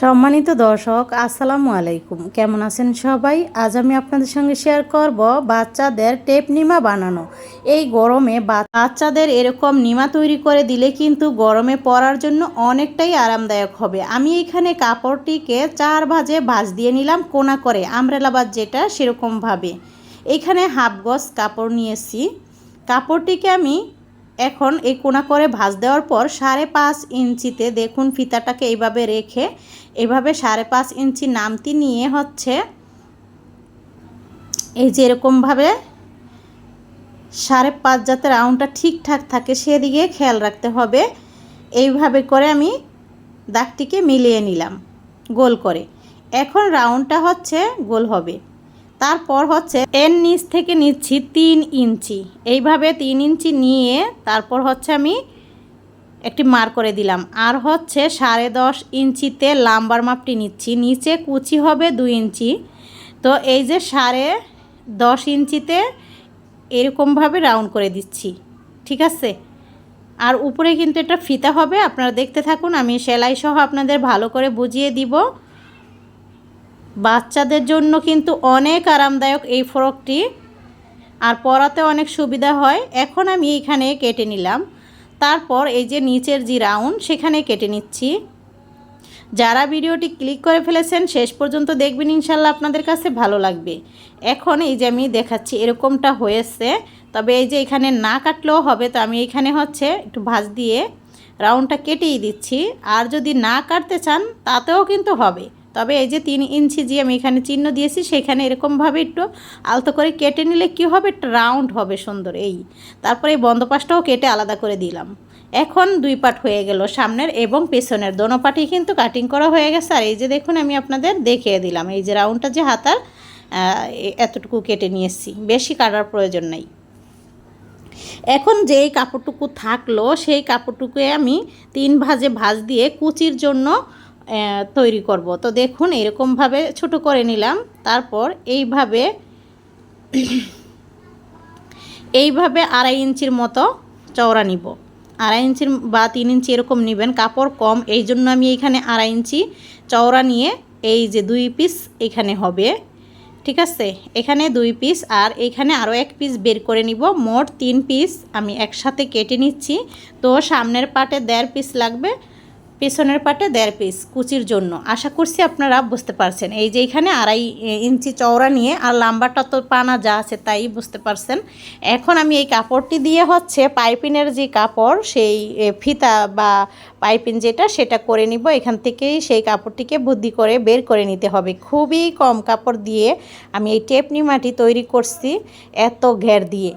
সম্মানিত দর্শক, আসসালামু আলাইকুম। কেমন আছেন সবাই? আজ আমি আপনাদের সঙ্গে শেয়ার করব বাচ্চাদের টেপ নিমা বানানো। এই গরমে বাচ্চাদের এরকম নিমা তৈরি করে দিলে কিন্তু গরমে পরার জন্য অনেকটাই আরামদায়ক হবে। আমি এখানে কাপড়টিকে চার ভাজে ভাজ দিয়ে নিলাম কোনা করে, আমরেলা বাজ যেটা সেরকমভাবে। এখানে হাফ গজ কাপড় নিয়েছি। কাপড়টিকে আমি এখন এই কোনা করে ভাঁজ দেওয়ার পর সাড়ে পাঁচ ইঞ্চিতে দেখুন ফিতাটাকে এইভাবে রেখে, এভাবে সাড়ে পাঁচ ইঞ্চি নামতি নিয়ে হচ্ছে এই যে এরকমভাবে সাড়ে পাঁচ যাতে রাউন্ডটা ঠিকঠাক থাকে সেদিকে খেয়াল রাখতে হবে। এইভাবে করে আমি দাগটিকে মিলিয়ে নিলাম গোল করে। এখন রাউন্ডটা হচ্ছে গোল হবে। তারপর হচ্ছে এর নিচ থেকে নিচ্ছি তিন ইঞ্চি। এইভাবে তিন ইঞ্চি নিয়ে তারপর হচ্ছে আমি একটি মার করে দিলাম। আর হচ্ছে সাড়ে দশ ইঞ্চিতে লাম্বার মাপটি নিচ্ছি। নিচে কুচি হবে দুই ইঞ্চি। তো এই যে সাড়ে দশ ইঞ্চিতে এরকমভাবে রাউন্ড করে দিচ্ছি। ঠিক আছে? আর উপরে কিন্তু এটা ফিতা হবে। আপনারা দেখতে থাকুন, আমি সেলাই সহ আপনাদের ভালো করে বুঝিয়ে দিব। বাচ্চাদের জন্য কিন্তু অনেক আরামদায়ক এই ফ্রকটি। আর পরাতে অনেক সুবিধা হয়। এখন আমি এইখানে কেটে নিলাম। তারপর এই যে নিচের যে রাউন্ড, সেখানে কেটে নিচ্ছি। যারা ভিডিওটি ক্লিক করে ফেলেছেন, শেষ পর্যন্ত দেখবেন ইনশাল্লাহ আপনাদের কাছে ভালো লাগবে। এখন এই যে আমি দেখাচ্ছি, এরকমটা হয়েছে। তবে এই যে এখানে না কাটলেও হবে, তো আমি এখানে হচ্ছে একটু ভাঁজ দিয়ে রাউন্ডটা কেটেই দিচ্ছি। আর যদি না কাটতে চান, তাতেও কিন্তু হবে। তবে এই যে তিন ইঞ্চি যে আমি এখানে চিহ্ন দিয়েছি, সেখানে এরকমভাবে একটু আলতো করে কেটে নিলে কি হবে? রাউন্ড হবে সুন্দর এই। তারপরে এই বন্ধ পাশটাও কেটে আলাদা করে দিলাম। এখন দুই পাট হয়ে গেল সামনের এবং পেছনের। দোনো পাটই কিন্তু কাটিং করা হয়ে গেছে। আর এই যে দেখুন, আমি আপনাদের দেখিয়ে দিলাম। এই যে রাউন্ডটা যে হাতার এতটুকু কেটে নিয়েছি। বেশি কাটার প্রয়োজন নেই। এখন যেই কাপড়টুকু থাকল, সেই কাপড়টুকু আমি তিন ভাজে ভাজ দিয়ে কুচির জন্য তৈরি করব। তো দেখুন এরকমভাবে ছোট করে নিলাম। তারপর এইভাবে এইভাবে আড়াই ইঞ্চির মতো চওড়া নিব। আড়াই ইঞ্চির বা তিন ইঞ্চি এরকম নেবেন। কাপড় কম, এই জন্য আমি এখানে আড়াই ইঞ্চি চওড়া নিয়ে এই যে দুই পিস এখানে হবে। ঠিক আছে? এখানে দুই পিস আর এখানে আরও এক পিস বের করে নিব। মোট তিন পিস আমি একসাথে কেটে নিচ্ছি। তো সামনের পাটে দেড় পিস লাগবে। পেছনের পাটে দেড় পিস কুচির জন্য। আশা করছি আপনারা বুঝতে পারছেন। এই যে এখানে আড়াই ইঞ্চি চওড়া নিয়ে আর লাম্বাটা তো পানা যা আছে তাই বুঝতে পারছেন। এখন আমি এই কাপড়টি দিয়ে হচ্ছে পাইপিনের যে কাপড়, সেই ফিতা বা পাইপিন যেটা, সেটা করে নিব। এখান থেকেই সেই কাপড়টিকে বুদ্ধি করে বের করে নিতে হবে। খুবই কম কাপড় দিয়ে আমি এই টেপনি মাটি তৈরি করছি, এত ঘের দিয়ে।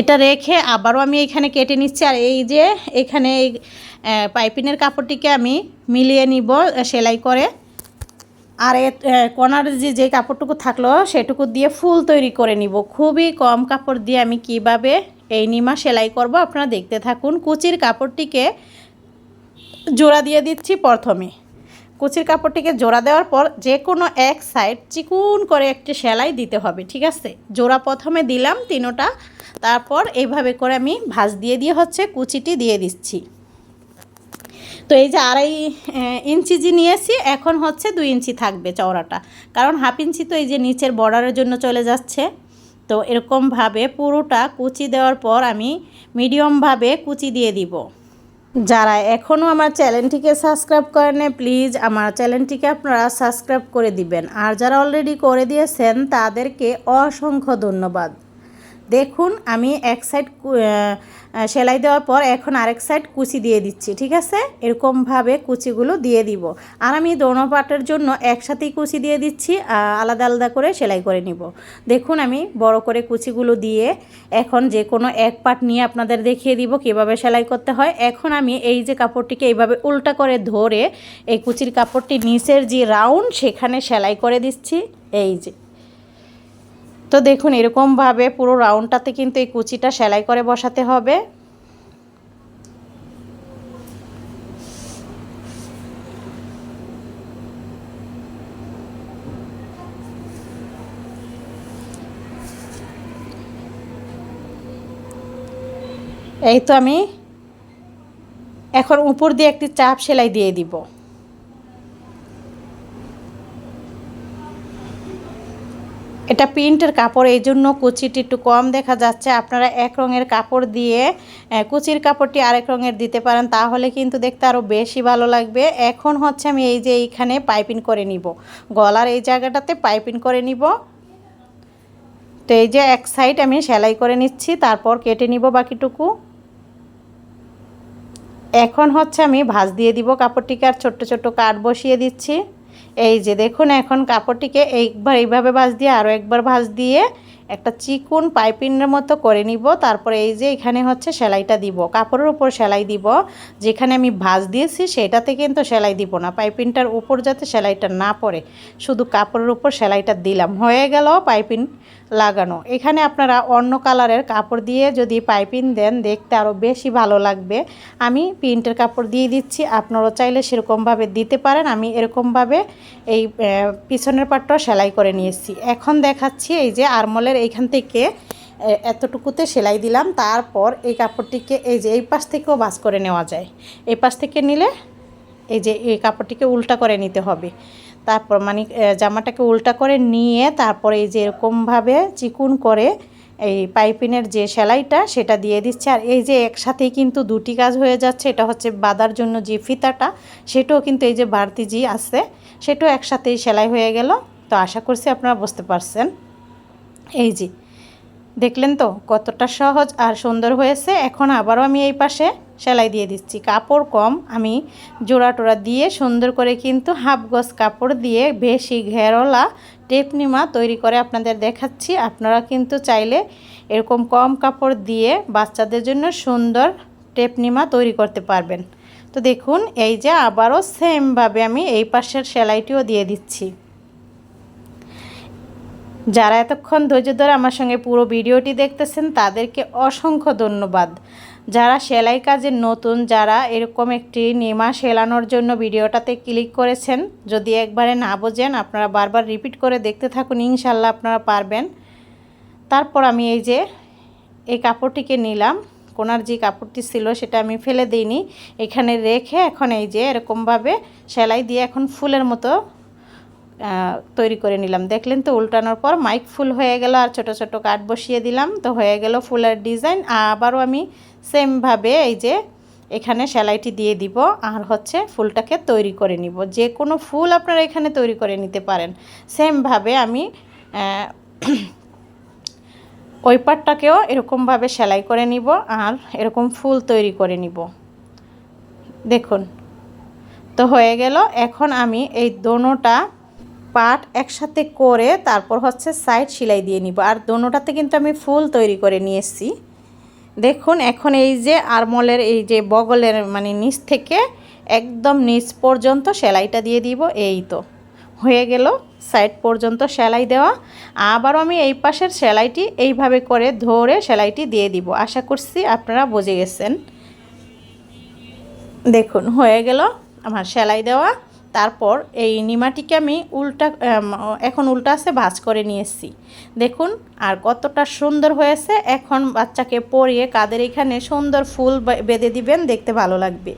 এটা রেখে আবারও আমি এখানে কেটে নিচ্ছি। আর এই যে এখানে এই পাইপিনের কাপড়টিকে আমি মিলিয়ে নিব সেলাই করে। আর এ কোনার যে যে কাপড়টুকু থাকল সেটুকু দিয়ে ফুল তৈরি করে নিব। খুবই কম কাপড় দিয়ে আমি কীভাবে এই নিমা সেলাই করব আপনারা দেখতে থাকুন। কুচির কাপড়টিকে জোড়া দিয়ে দিচ্ছি প্রথমে। কুচির কাপড়টিকে জোড়া দেওয়ার পর যে কোনো এক সাইড চিকুন করে একটি সেলাই দিতে হবে, ঠিক আছে? জোড়া প্রথমে দিলাম তিনোটা তারপর এইভাবে করে আমি ভাজ দিয়ে দিয়ে হচ্ছে কুচিটি দিয়ে দিচ্ছি। তো এই যে আড়াই ইঞ্চি যে নিয়েছি, এখন হচ্ছে দুই ইঞ্চি থাকবে চওড়াটা। কারণ হাফ ইঞ্চি তো এই যে নিচের বর্ডারের জন্য চলে যাচ্ছে। তো এরকমভাবে পুরোটা কুচি দেওয়ার পর আমি মিডিয়ামভাবে কুচি দিয়ে দিব। যারা এখনও আমার চ্যানেলটিকে সাবস্ক্রাইব করেন প্লিজ আমার চ্যানেলটিকে আপনারা সাবস্ক্রাইব করে দিবেন। আর যারা অলরেডি করে দিয়েছেন, তাদেরকে অসংখ্য ধন্যবাদ। দেখুন, আমি এক সাইড সেলাই দেওয়ার পর এখন আরেক সাইড কুচি দিয়ে দিচ্ছি, ঠিক আছে? এরকমভাবে কুচিগুলো দিয়ে দিব। আর আমি দোনো পাটের জন্য একসাথেই কুচি দিয়ে দিচ্ছি আলাদা আলাদা করে সেলাই করে নিব। দেখুন, আমি বড় করে কুচিগুলো দিয়ে এখন যে কোনো এক পাট নিয়ে আপনাদের দেখিয়ে দিব কীভাবে সেলাই করতে হয়। এখন আমি এই যে কাপড়টিকে এইভাবে উল্টা করে ধরে এই কুচির কাপড়টি নিচের যে রাউন্ড সেখানে সেলাই করে দিচ্ছি, এই যে। তো দেখুন, এরকমভাবে পুরো রাউন্ডটাতে কিন্তু এই কুচিটা সেলাই করে বসাতে হবে। এই তো আমি এখন উপর দিয়ে একটি চাপ সেলাই দিয়ে দিব। এটা প্রিন্টের কাপড়, এই জন্য কুচিটি একটু কম দেখা যাচ্ছে। আপনারা এক রঙের কাপড় দিয়ে কুচির কাপড়টি আরেক রঙের দিতে পারেন, তাহলে কিন্তু দেখতে আরও বেশি ভালো লাগবে। এখন হচ্ছে আমি এই যে এইখানে পাইপিং করে নিব। গলার এই জায়গাটাতে পাইপিং করে নিব। তো এই যে এক সাইড আমি সেলাই করে নিচ্ছি, তারপর কেটে নিব বাকিটুকু। এখন হচ্ছে আমি ভাঁজ দিয়ে দিব কাপড়টিকে, আর ছোট্ট ছোট্ট কাট বসিয়ে দিচ্ছি। এই যে দেখুন এখন কাপড়টিকে একবার এইভাবে ভাঁজ দিয়ে আরও একবার ভাঁজ দিয়ে একটা চিকুন পাইপিনের মতো করে নিব। তারপরে এই যে এখানে হচ্ছে সেলাইটা দিব। কাপড়ের উপর সেলাই দিব। যেখানে আমি ভাঁজ দিয়েছি সেটাতে কিন্তু সেলাই দিব না। পাইপিনটার উপর যাতে সেলাইটা না পড়ে। শুধু কাপড়ের উপর সেলাইটা দিলাম। হয়ে গেল পাইপিন লাগানো। এখানে আপনারা অন্য কালারের কাপড় দিয়ে যদি পাইপিন দেন, দেখতে আরও বেশি ভালো লাগবে। আমি প্রিন্টের কাপড় দিয়ে দিচ্ছি। আপনারাও চাইলে সেরকমভাবে দিতে পারেন। আমি এরকমভাবে এই পিছনের পাটটাও সেলাই করে নিয়েছি। এখন দেখাচ্ছি এই যে আরমলের এইখান থেকে এতটুকুতে সেলাই দিলাম। তারপর এই কাপড়টিকে, এই যে এই পাশ থেকেও বাস করে নেওয়া যায়। এই পাশ থেকে নিলে এই যে এই কাপড়টিকে উল্টা করে নিতে হবে। তারপর মানে জামাটাকে উল্টা করে নিয়ে তারপরে এই যে এরকমভাবে চিকুন করে এই পাইপিনের যে সেলাইটা, সেটা দিয়ে দিচ্ছে। আর এই যে একসাথেই কিন্তু দুটি কাজ হয়ে যাচ্ছে, এটা হচ্ছে বাদার জন্য যে ফিতাটা, সেটাও কিন্তু এই যে বাড়তি জি আছে, সেটাও একসাথেই সেলাই হয়ে গেল। তো আশা করছি আপনারা বুঝতে পারছেন। এই যে, দেখলেন তো কতটা সহজ আর সুন্দর হয়েছে। এখন আবারও আমি এই পাশে সেলাই দিয়ে দিচ্ছি। কাপড় কম, আমি জোড়া টোড়া দিয়ে সুন্দর করে কিন্তু হাফ গজ কাপড় দিয়ে বেশি ঘেরলা টেপনিমা তৈরি করে আপনাদের দেখাচ্ছি। আপনারা কিন্তু চাইলে এরকম কম কাপড় দিয়ে বাচ্চাদের জন্য সুন্দর টেপনিমা তৈরি করতে পারবেন। তো দেখুন, এই যে আবারও সেমভাবে আমি এই পাশের সেলাইটিও দিয়ে দিচ্ছি। যারা এতক্ষণ ধৈর্য ধরে আমার সঙ্গে পুরো ভিডিওটি দেখতেছেন, তাদেরকে অসংখ্য ধন্যবাদ। যারা সেলাই কাজে নতুন, যারা এরকম একটি নেমা সেলানোর জন্য ভিডিওটাতে ক্লিক করেছেন, যদি একবারে না বোঝেন, আপনারা বারবার রিপিট করে দেখতে থাকুন ইনশাল্লাহ আপনারা পারবেন। তারপর আমি এই যে, এই কাপড়টিকে নিলাম। কোনার যে কাপড়টি ছিল, সেটা আমি ফেলে দিইনি। এখানে রেখে এখন এই যে, এরকমভাবে সেলাই দিয়ে এখন ফুলের মতো তৈরি করে নিলাম। দেখলেন তো উল্টানোর পর মাইক ফুল হয়ে গেল আর ছোট ছোট কাঠ বসিয়ে দিলাম। তো হয়ে গেল ফুলের ডিজাইন আবারও আমি সেমভাবে এই যে এখানে সেলাইটি দিয়ে দিব আর হচ্ছে ফুলটাকে তৈরি করে নিব। যে কোনো ফুল আপনারা এখানে তৈরি করে নিতে পারেন। সেমভাবে আমি ওই পাটটাকেও এরকমভাবে সেলাই করে নিব আর এরকম ফুল তৈরি করে নিব। দেখুন। তো হয়ে গেল। এখন আমি এই দোনোটা পাট একসাথে করে তারপর হচ্ছে সাইড সেলাই দিয়ে নিব। আর দোনোটাতে কিন্তু আমি ফুল তৈরি করে নিয়ে এসেছি। দেখুন, এখন এই যে আরমলের, এই যে বগলের মানে নিচ থেকে একদম নিচ পর্যন্ত সেলাইটা দিয়ে দিব। এই তো হয়ে গেল সাইড পর্যন্ত সেলাই দেওয়া। আবারও আমি এই পাশের সেলাইটি এইভাবে করে ধরে সেলাইটি দিয়ে দিব। আশা করছি আপনারা বুঝে গেছেন। দেখুন, হয়ে গেল আমার সেলাই দেওয়া। তারপর এই নিমাটিকে আমি উল্টা এখন উল্টা আছে, ভাজ করে নিয়ে এসেছি। দেখুন আর কতটা সুন্দর হয়েছে। এখন বাচ্চাকে পরিয়ে কাদের এখানে সুন্দর ফুল বেঁধে দিবেন, দেখতে ভালো লাগবে।